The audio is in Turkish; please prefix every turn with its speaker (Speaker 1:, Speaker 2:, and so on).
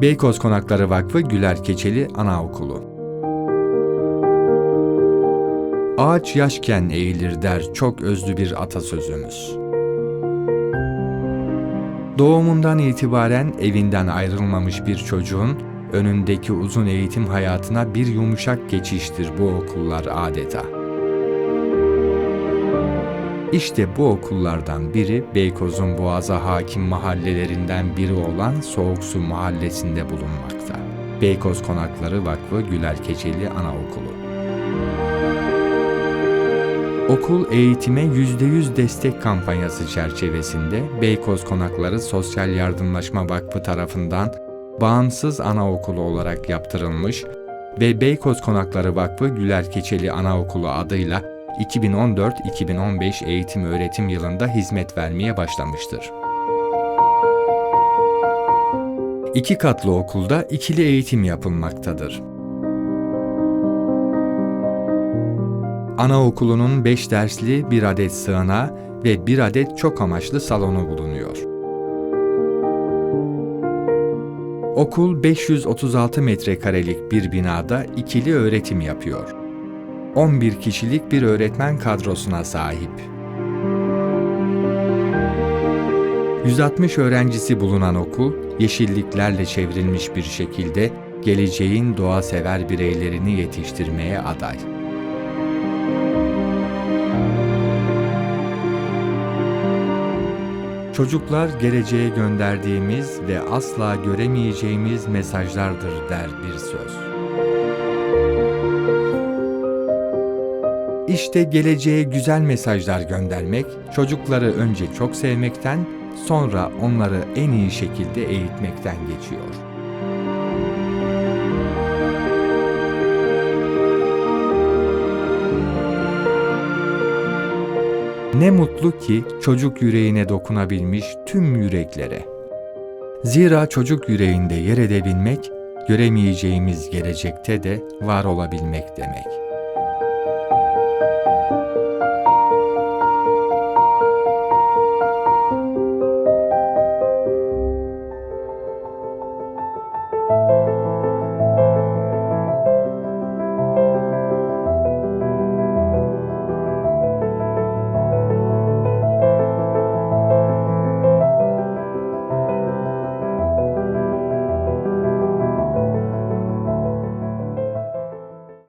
Speaker 1: Beykoz Konakları Vakfı Güler Keçeli Anaokulu Ağaç yaşken eğilir der çok özlü bir atasözümüz. Doğumundan itibaren evinden ayrılmamış bir çocuğun önündeki uzun eğitim hayatına bir yumuşak geçiştir bu okullar adeta. İşte bu okullardan biri Beykoz'un Boğaz'a hakim mahallelerinden biri olan Soğuksu Mahallesi'nde bulunmakta. Beykoz Konakları Vakfı Güler Keçeli Anaokulu. Okul eğitime %100 destek kampanyası çerçevesinde Beykoz Konakları Sosyal Yardımlaşma Vakfı tarafından bağımsız anaokulu olarak yaptırılmış ve Beykoz Konakları Vakfı Güler Keçeli Anaokulu adıyla 2014-2015 eğitim öğretim yılında hizmet vermeye başlamıştır. İki katlı okulda ikili eğitim yapılmaktadır. Anaokulunun 5 dersli bir adet sığınağı ve bir adet çok amaçlı salonu bulunuyor. Okul 536 metrekarelik bir binada ikili öğretim yapıyor. 11 kişilik bir öğretmen kadrosuna sahip. 160 öğrencisi bulunan okul, yeşilliklerle çevrilmiş bir şekilde geleceğin doğa sever bireylerini yetiştirmeye aday. Çocuklar geleceğe gönderdiğimiz ve asla göremeyeceğimiz mesajlardır der bir söz. İşte geleceğe güzel mesajlar göndermek, çocukları önce çok sevmekten, sonra onları en iyi şekilde eğitmekten geçiyor. Ne mutlu ki çocuk yüreğine dokunabilmiş tüm yüreklere. Zira çocuk yüreğinde yer edebilmek, göremeyeceğimiz gelecekte de var olabilmek demek.